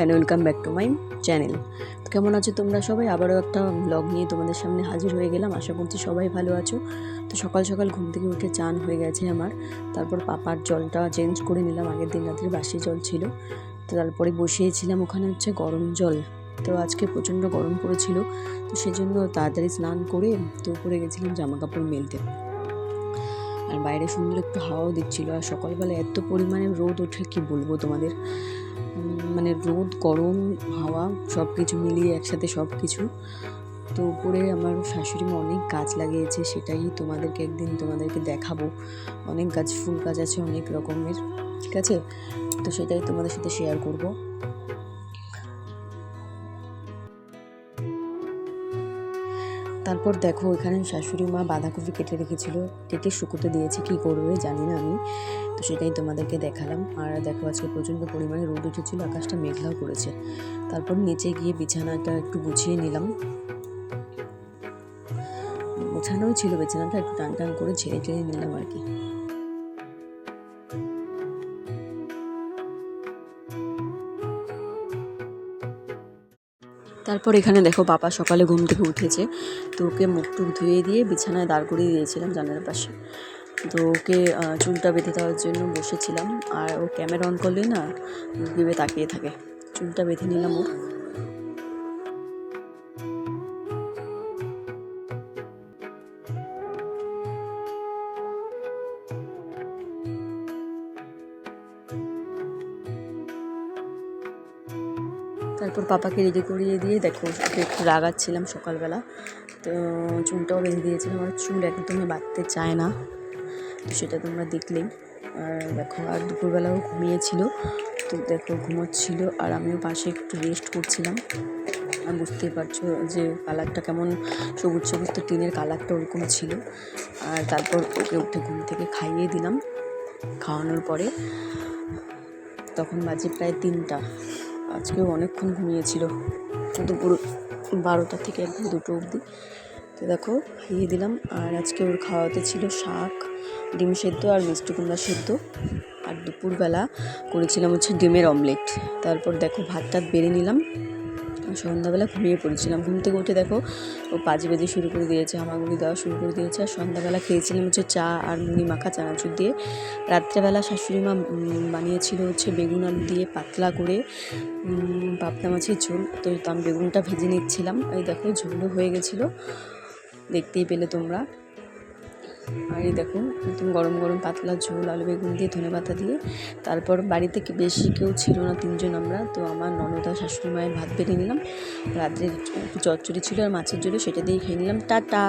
And welcome back to my channel কেমন আছো তোমরা সবাই? আবারও একটা ব্লগ নিয়ে তোমাদের সামনে হাজির হয়ে গেলাম। আশা করছি সবাই ভালো আছো। তো সকাল সকাল ঘুম থেকে উঠে চান হয়ে গেছে আমার। তারপর পাপার জলটা চেঞ্জ করে নিলাম। আগের দিন রাত্রে বাসি জল ছিল। তো তারপরে বসিয়েছিলাম ওখানে হচ্ছে গরম জল। তো আজকে প্রচণ্ড গরম পড়েছিল। তো সেজন্য তাড়াতাড়ি স্নান করে তো উপরে গেছিলাম জামা কাপড় মেলতে। আর বাইরে সুন্দর একটু হাওয়াও দিচ্ছিল। আর সকালবেলা এত পরিমাণে রোদ ওঠে, কি বলব তোমাদের? মানে রোদ, গরম, হাওয়া সব কিছু মিলিয়ে একসাথে সব কিছু তো উপরে আমার শাশুড়ি মা অনেক গাছ লাগিয়েছে, সেটাই তোমাদেরকে একদিন তোমাদেরকে দেখাবো। অনেক গাছ, ফুল গাছ আছে অনেক রকমের, ঠিক আছে? তো সেটাই তোমাদের সাথে শেয়ার করব। তারপর দেখো, এখানে শাশুড়ি মা বাঁধাকপি কেটে রেখেছিল। কেটে শুকোতে দিয়েছে, কি করবে জানি না আমি। তো সেটাই তোমাদেরকে দেখালাম। আর দেখো, আজকে প্রচণ্ড পরিমাণে রোদ উঠেছিল, আকাশটা মেঘলাও করেছে। তারপর নিচে গিয়ে বিছানাটা একটু গুছিয়ে নিলাম। গোছানোই ছিল, বিছানাটা একটু টান টান করে ছেড়ে টেনে নিলাম আর কি। তারপর এখানে দেখো বাবা সকালে ঘুম থেকে উঠেছে। তো ওকে মুখ টুক ধুয়ে দিয়ে বিছানায় দাঁড় করিয়ে দিয়েছিলাম জানালার পাশে। তো ওকে চুলটা বেঁধে দেওয়ার জন্য বসেছিলাম। আর ও ক্যামেরা অন করলে না ভেবে তাকিয়ে থাকে। চুলটা বেঁধে নিলাম ওর তারপর পাপাকে রেডি করিয়ে দিয়ে দেখো একটু রাগাচ্ছিলাম সকালবেলা। তো চুলটাও বেঁধে দিয়েছিলাম, আমার চুল একদমই বাঁধতে চায় না, সেটা তোমরা দেখলেই। আর দেখো, আর দুপুরবেলাও ঘুমিয়েছিল, তো দেখো ঘুমোচ্ছিল, আর আমিও পাশে একটু রেস্ট করছিলাম। আর বুঝতেই পারছ যে কালারটা কেমন সবুজ সবুজ, তো টিনের কালারটা ওরকম ছিল। আর তারপর ওকে উঠে ঘুম থেকে খাইয়ে দিলাম, খাওয়ানোর পরে। তখন বাজে প্রায় তিনটা। আজকেও অনেকক্ষণ ঘুমিয়েছিল। দুপুর বারোটা থেকে একদম দুটো অবধি। তো দেখো, খাইয়ে দিলাম। আর আজকে ওর খাওয়াতে ছিল শাক, ডিম সেদ্ধ আর মিষ্টি কুমড়া সেদ্ধ। আর দুপুরবেলা করেছিলাম হচ্ছে ডিমের অমলেট। তারপর দেখো ভাতটা বেড়ে নিলাম। সন্ধ্যাবেলা ঘুমিয়ে পড়েছিলাম। ঘুম থেকে উঠে দেখো, ও পাঁচ বেজে শুরু করে দিয়েছে, হামাগুড়ি দেওয়া শুরু করে দিয়েছে, আর সন্ধ্যাবেলা খেয়েছিলাম হচ্ছে চা আর মুড়ি মাখা, চানাচুর দিয়ে। রাত্রেবেলা শাশুড়ি মা বানিয়েছিল হচ্ছে বেগুন আলু দিয়ে পাতলা করে পাবদা মাছের ঝোল। তো আমি বেগুনটা ভেজে নিচ্ছিলাম। এই দেখো ঝোলও হয়ে গেছিল। দেখতেই পেলে তোমরা। আর এই দেখো একদম গরম গরম পাতলা ঝোল, আলু বেগুন দিয়ে ধনে পাতা দিয়ে। তারপর বাড়িতে বেশি কেউ ছিল না, তিনজন আমরা, তো আমার ননদা শাশুড়ি মায়ের ভাত বেড়ে নিলাম। রাত্রে চচ্চড়ি ছিল আর মাছের ঝোলে সেটা দিয়ে খেয়ে নিলাম। টাটা!